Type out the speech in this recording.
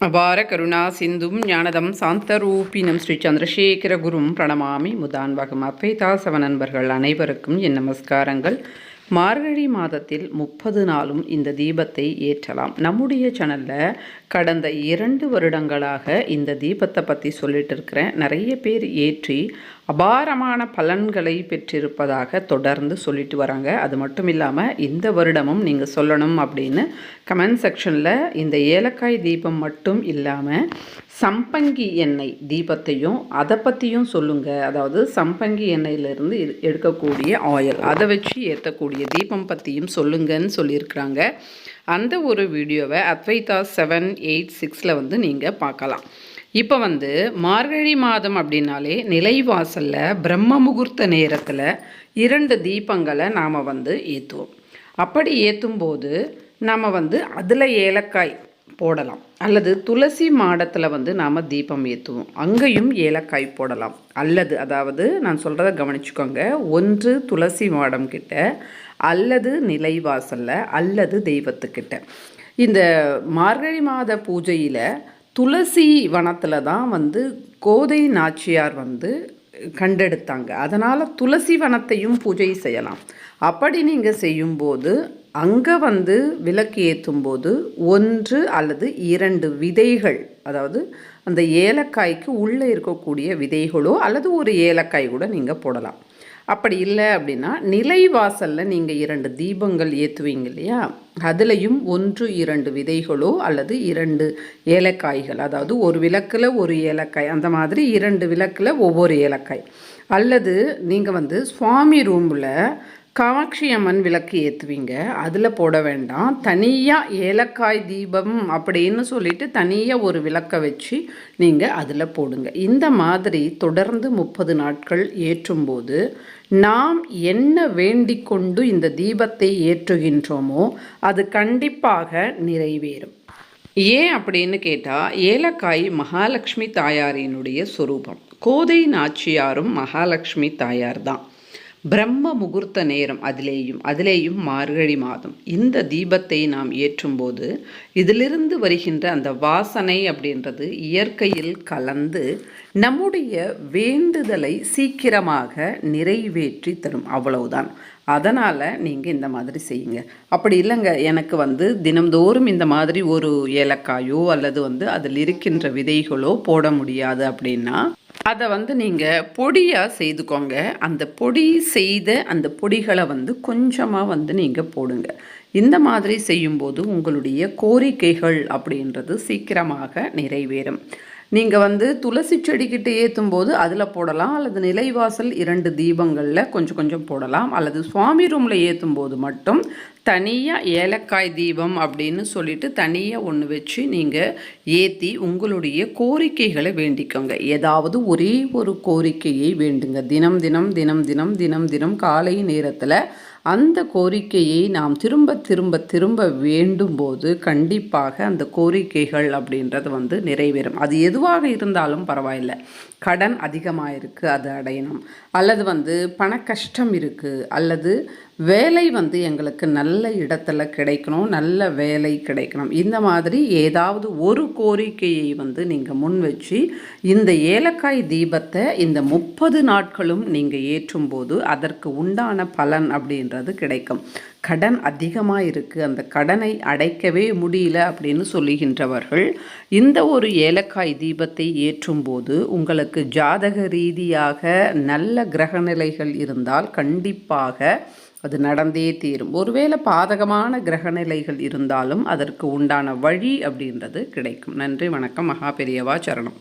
அபார கருணா சிந்தும் ஞானதம் சாந்தரூபினம் ஸ்ரீ சந்திரசேகர குரும் பிரணமாமி முதான்வகம் அத்வைதாசவ நண்பர்கள் அனைவருக்கும் என் நமஸ்காரங்கள். மார்கழி மாதத்தில் முப்பது நாளும் இந்த தீபத்தை ஏற்றலாம். நம்முடைய சேனலில் கடந்த இரண்டு வருடங்களாக இந்த தீபத்தை பற்றி சொல்லிட்டு இருக்கிறேன். நிறைய பேர் ஏற்றி அபாரமான பலன்களை பெற்றிருப்பதாக தொடர்ந்து சொல்லிட்டு வராங்க. அது மட்டும் இல்லாமல் இந்த வருடமும் நீங்கள் சொல்லணும் அப்படின்னு கமெண்ட் செக்ஷனில் இந்த ஏலக்காய் தீபம் மட்டும் இல்லாமல் சம்பங்கி எண்ணெய் தீபத்தையும் அதை பற்றியும் சொல்லுங்கள் அதாவது சம்பங்கி எண்ணெயிலிருந்து எடுக்கக்கூடிய ஆயில் அதை வச்சு ஏற்றக்கூடிய தீபம் பற்றியும் சொல்லுங்கன்னு சொல்லியிருக்கிறாங்க. அந்த ஒரு வீடியோவை அத்வைதா செவன் எயிட் சிக்ஸில் வந்து நீங்கள் பார்க்கலாம். இப்போ வந்து மார்கழி மாதம் அப்படின்னாலே நிலைவாசலில் பிரம்ம முகூர்த்த நேரத்தில் இரண்டு தீபங்களை நாம் வந்து ஏற்றுவோம் அப்படி ஏற்றும் போது நாம் வந்து அதில் ஏலக்காய் போடலாம். அல்லது துளசி மாடத்தில் வந்து நாம் தீபம் ஏற்றுவோம் அங்கேயும் ஏலக்காய் போடலாம். அல்லது அதாவது நான் சொல்கிறத கவனிச்சுக்கோங்க. ஒன்று துளசி மாடம் கிட்ட அல்லது நிலைவாசலில் அல்லது தெய்வத்துக்கிட்ட. இந்த மார்கழி மாத பூஜையில் துளசி வனத்தில் தான் வந்து கோதை நாச்சியார் வந்து கண்டெடுத்தாங்க. அதனால் துளசி வனத்தையும் பூஜை செய்யலாம். அப்படி நீங்கள் செய்யும்போது அங்கே வந்து விளக்கு ஏற்றும்போது ஒன்று அல்லது இரண்டு விதைகள் அதாவது அந்த ஏலக்காய்க்கு உள்ளே இருக்கக்கூடிய விதைகளோ அல்லது ஒரு ஏலக்காய் கூட நீங்கள் போடலாம். அப்படி இல்லை அப்படின்னா நிலைவாசலில் நீங்கள் இரண்டு தீபங்கள் ஏற்றுவீங்க இல்லையா? அதுலேயும் ஒன்று இரண்டு விதைகளோ அல்லது இரண்டு ஏலக்காய்கள் அதாவது ஒரு விளக்கில் ஒரு ஏலக்காய் அந்த மாதிரி இரண்டு விளக்கில் ஒவ்வொரு ஏலக்காய். அல்லது நீங்கள் வந்து சுவாமி ரூமில் காமாட்சி அம்மன் விளக்கு ஏற்றுவீங்க அதில் போட வேண்டாம். தனியாக ஏலக்காய் தீபம் அப்படின்னு சொல்லிட்டு தனியாக ஒரு விளக்கை வச்சு நீங்கள் அதில் போடுங்க. இந்த மாதிரி தொடர்ந்து முப்பது நாட்கள் ஏற்றும்போது நாம் என்ன வேண்டிக் கொண்டு இந்த தீபத்தை ஏற்றுகின்றோமோ அது கண்டிப்பாக நிறைவேறும். ஏன் அப்படின்னு கேட்டால் ஏலக்காய் மகாலட்சுமி தாயாரினுடைய சொரூபம். கோதை நாச்சியாரும் மகாலட்சுமி தாயார் தான் பிரம்ம முகூர்த்த நேரம் அதிலேயும் அதிலேயும் மார்கழி மாதம். இந்த தீபத்தை நாம் ஏற்றும்போது இதிலிருந்து வருகின்ற அந்த வாசனை அப்படின்றது இயற்கையில் கலந்து நம்முடைய வேண்டுதலை சீக்கிரமாக நிறைவேற்றி தரும். அவ்வளவுதான். அதனால் நீங்கள் இந்த மாதிரி செய்யுங்க. அப்படி இல்லைங்க எனக்கு வந்து தினம்தோறும் இந்த மாதிரி ஒரு ஏலக்காயோ அல்லது வந்து அதில் இருக்கின்ற விதைகளோ போட முடியாது அப்படின்னா அதை வந்து நீங்கள் பொடியாக செய்துக்கோங்க. அந்த பொடி செய்த அந்த பொடிகளை வந்து கொஞ்சமாக வந்து நீங்கள் போடுங்க. இந்த மாதிரி செய்யும்போது உங்களுடைய கோரிக்கைகள் அப்படின்றது சீக்கிரமாக நிறைவேறும். நீங்கள் வந்து துளசி செடிக்கிட்ட ஏற்றும் போது அதில் போடலாம் அல்லது நிலைவாசல் இரண்டு தீபங்களில் கொஞ்சம் கொஞ்சம் போடலாம் அல்லது சுவாமி ரூமில் ஏற்றும் போது மட்டும் தனியாக ஏலக்காய் தீபம் அப்படின்னு சொல்லிட்டு தனியாக ஒன்று வச்சு நீங்கள் ஏற்றி உங்களுடைய கோரிக்கைகளை வேண்டிக்கோங்க. ஏதாவது ஒரே ஒரு கோரிக்கையை வேண்டுங்க. தினம் தினம் தினம் தினம் தினம் தினம் காலை நேரத்தில் அந்த கோரிக்கையை நாம் திரும்ப திரும்ப திரும்ப வேண்டும்போது கண்டிப்பாக அந்த கோரிக்கைகள் அப்படின்றது வந்து நிறைவேறும். அது எதுவாக இருந்தாலும் பரவாயில்ல. கடன் அதிகமாக இருக்குது அது அடையணும். அல்லது வந்து பண கஷ்டம் இருக்குது அல்லது வேலை வந்து எங்களுக்கு நல்ல இடத்துல கிடைக்கணும் நல்ல வேலை கிடைக்கணும். இந்த மாதிரி ஏதாவது ஒரு கோரிக்கையை வந்து நீங்கள் முன் வச்சு இந்த ஏலக்காய் தீபத்தை இந்த முப்பது நாட்களும் நீங்கள் ஏற்றும்போது அதற்கு உண்டான பலன் அப்படின்றது கிடைக்கும். கடன் அதிகமாக இருக்குது அந்த கடனை அடைக்கவே முடியல அப்படின்னு சொல்லுகின்றவர்கள் இந்த ஒரு ஏலக்காய் தீபத்தை ஏற்றும்போது உங்களுக்கு ஜாதக ரீதியாக நல்ல கிரகநிலைகள் இருந்தால் கண்டிப்பாக அது நடந்தே தீரும். ஒருவேளை பாதகமான கிரகநிலைகள் இருந்தாலும் அதற்கு உண்டான வழி அப்படின்றது கிடைக்கும். நன்றி வணக்கம். மகா பெரியவா சரணம்.